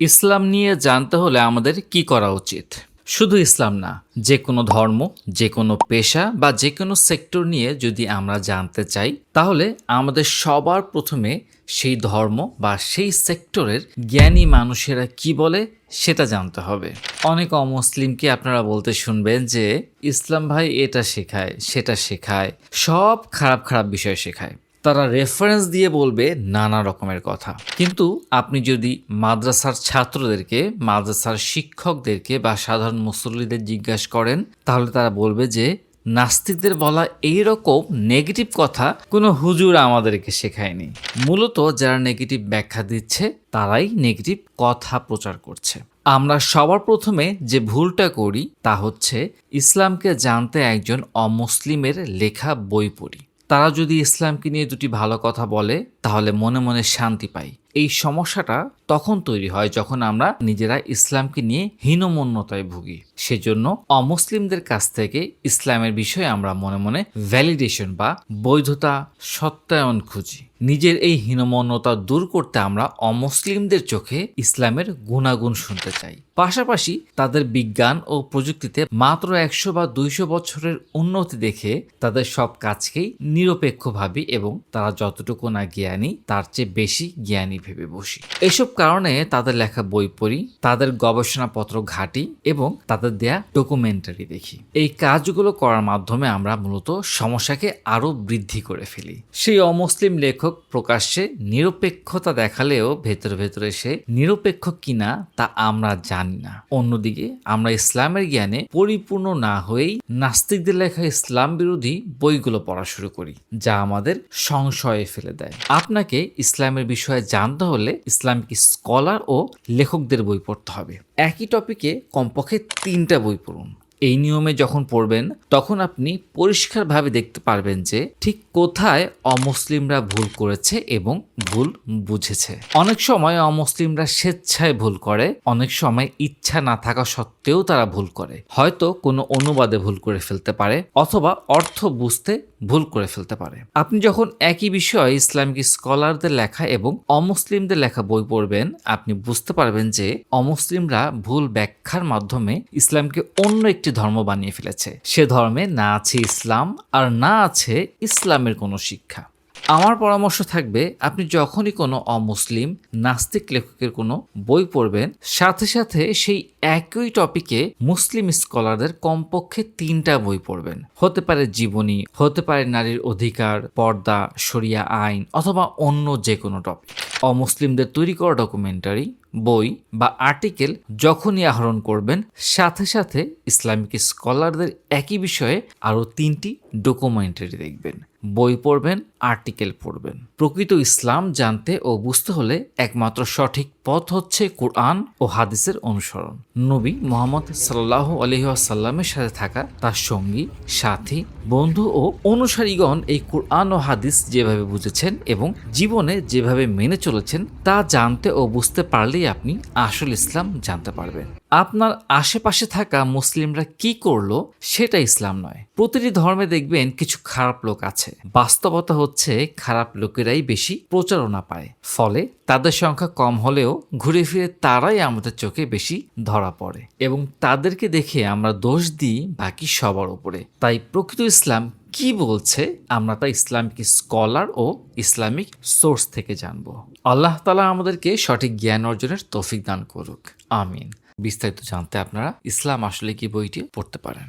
ইসলাম নিয়ে জানতে হলে আমাদের কি করা উচিত? শুধু ইসলাম না, যে কোনো ধর্ম, যে কোনো পেশা বা যে কোনো সেক্টর নিয়ে যদি আমরা জানতে চাই, তাহলে আমাদের সবার প্রথমে সেই ধর্ম বা সেই সেক্টরের জ্ঞানী মানুষেরা কি বলে সেটা জানতে হবে। অনেক অমুসলিমকে আপনারা বলতে শুনবেন যে, ইসলাম ভাই এটা শেখায়, সেটা শেখায়, সব খারাপ খারাপ বিষয় শেখায়। তারা রেফারেন্স দিয়ে বলবে নানা রকমের কথা। কিন্তু আপনি যদি মাদ্রাসার ছাত্রদেরকে, মাদ্রাসার শিক্ষকদেরকে বা সাধারণ মুসল্লিদের জিজ্ঞাসা করেন, তাহলে তারা বলবে যে, নাস্তিকদের বলা এই রকম নেগেটিভ কথা কোনো হুজুর আমাদেরকে শেখায়নি। মূলত যারা নেগেটিভ ব্যাখ্যা দিচ্ছে, তারাই নেগেটিভ কথা প্রচার করছে। আমরা সবার প্রথমে যে ভুলটা করি, তা হচ্ছে ইসলামকে জানতে একজন অমুসলিমের লেখা বই পড়ি। তারা যদি ইসলামকে নিয়ে দুটি ভালো কথা বলে তাহলে মনে মনে শান্তি পাই। এই সমস্যাটা তখন তৈরি হয় যখন আমরা নিজেরা ইসলামকে নিয়ে হীনমন্যতায় ভুগি। সেজন্য অমুসলিমদের কাছ থেকে ইসলামের বিষয়ে আমরা মনে মনে ভ্যালিডেশন বা বৈধতা সত্যায়ন খুঁজি। নিজের এই হীনমন্যতা দূর করতে আমরা অমুসলিমদের চোখে ইসলামের গুণাগুণ শুনতে চাই। পাশাপাশি তাদের বিজ্ঞান ও প্রযুক্তিতে মাত্র একশো বা দুইশো বছরের উন্নতি দেখে তাদের সব কাজকেই নিরপেক্ষ ভাবি এবং তারা যতটুকু না জ্ঞানী, তার চেয়ে বেশি জ্ঞানী ভেবে বসি। এসব কারণে তাদের লেখা বই পড়ি, তাদের গবেষণাপত্র ঘাটি এবং তাদের দেয়া ডকুমেন্টারি দেখি। এই কাজগুলো করার মাধ্যমে আমরা মূলত সমস্যাকে আরও বৃদ্ধি করে ফেলি। সেই অমুসলিম লেখক প্রকাশ্যে নিরপেক্ষতা দেখালেও ভেতরে ভেতরে সে নিরপেক্ষ কিনা তা আমরা জানি না। অন্যদিকে আমরা ইসলামের জ্ঞানে পরিপূর্ণ না হয়েই নাস্তিকদের লেখা ইসলাম বিরোধী বইগুলো পড়া শুরু করি, যা আমাদের সংশয়ে ফেলে দেয়। আপনাকে ইসলামের বিষয়ে জানতে হলে ইসলামিক স্কলার ও লেখকদের বই পড়তে হবে। একই টপিকে কমপক্ষে তিনটা বই পড়ুন। এই নিয়মে যখন পড়বেন, তখন আপনি পরিষ্কারভাবে দেখতে পারবেন যে ঠিক কোথায় অমুসলিমরা ভুল করেছে এবং ভুল বুঝেছে। অনেক সময় অমুসলিমরা স্বেচ্ছায় ভুল করে, অনেক সময় ইচ্ছা না থাকা সত্ত্বেও তারা ভুল করে। হয়তো কোনো অনুবাদে ভুল করে ফেলতে পারে, অথবা অর্থ বুঝতে ভুল করে ফেলতে পারে। আপনি যখন একই বিষয়ে ইসলামিক স্কলারদের লেখা এবং অমুসলিমদের লেখা বই পড়বেন, আপনি বুঝতে পারবেন যে অমুসলিমরা ভুল ব্যাখ্যার মাধ্যমে ইসলামকে অন্য একটি ধর্ম বানিয়ে ফেলেছে। সে ধর্মে না আছে ইসলাম আর না আছে ইসলামের কোনো শিক্ষা। আমার পরামর্শ থাকবে, আপনি যখনই কোনো অমুসলিম, নাস্তিক লেখকের কোনো বই পড়বেন, সাথে সাথে সেই একই টপিকে মুসলিম স্কলারদের কমপক্ষে তিনটা বই পড়বেন। হতে পারে জীবনী, হতে পারে নারীর অধিকার, পর্দা, শরিয়া আইন অথবা অন্য যে কোনো টপিক। অমুসলিমদের তৈরি করা ডকুমেন্টারি বই বা আর্টিকেল যখনই আহরণ করবেন, সাথে সাথে ইসলামিক স্কলারদের একই বিষয়ে আরও তিনটি ডকুমেন্টারি দেখবেন। বই পড়বেন, আর্টিকেল পড়বেন। প্রকৃত ইসলাম জানতে ও বুঝতে হলে একমাত্র সঠিক পথ হচ্ছে কোরআন ও হাদিসের অনুসরণ। নবী মোহাম্মদ সাল্লাহ আলহিহাসাল্লামের সাথে থাকা তার সঙ্গী, সাথী, বন্ধু ও অনুসারীগণ এই কোরআন ও হাদিস যেভাবে বুঝেছেন এবং জীবনে যেভাবে মেনে চলেছেন তা জানতে ও বুঝতে পারলেই আপনি আসল ইসলাম জানতে পারবেন। আপনার আশেপাশে থাকা মুসলিমরা কি করল সেটা ইসলাম নয়। প্রতিটি ধর্মে দেখবেন কিছু খারাপ লোক আছে। বাস্তবতা হচ্ছে খারাপ লোকেরাই বেশি প্রচারণা পায়। ফলে তাদের সংখ্যা কম হলেও ঘুরে ফিরে তারাই আমাদের চোখে বেশি ধরা পড়ে। এবং তাদেরকে দেখে আমরা দোষ দিই বাকি সবার উপরে। তাই প্রকৃত ইসলাম কি বলছে? আমরা তা ইসলামিক স্কলার ও ইসলামিক সোর্স থেকে জানব। আল্লাহ তালা আমাদেরকে সঠিক জ্ঞান অর্জনের তৌফিক দান করুক। আমিন। বিস্তারিত জানতে আপনারা ইসলাম আসলে কি বইটি পড়তে পারেন?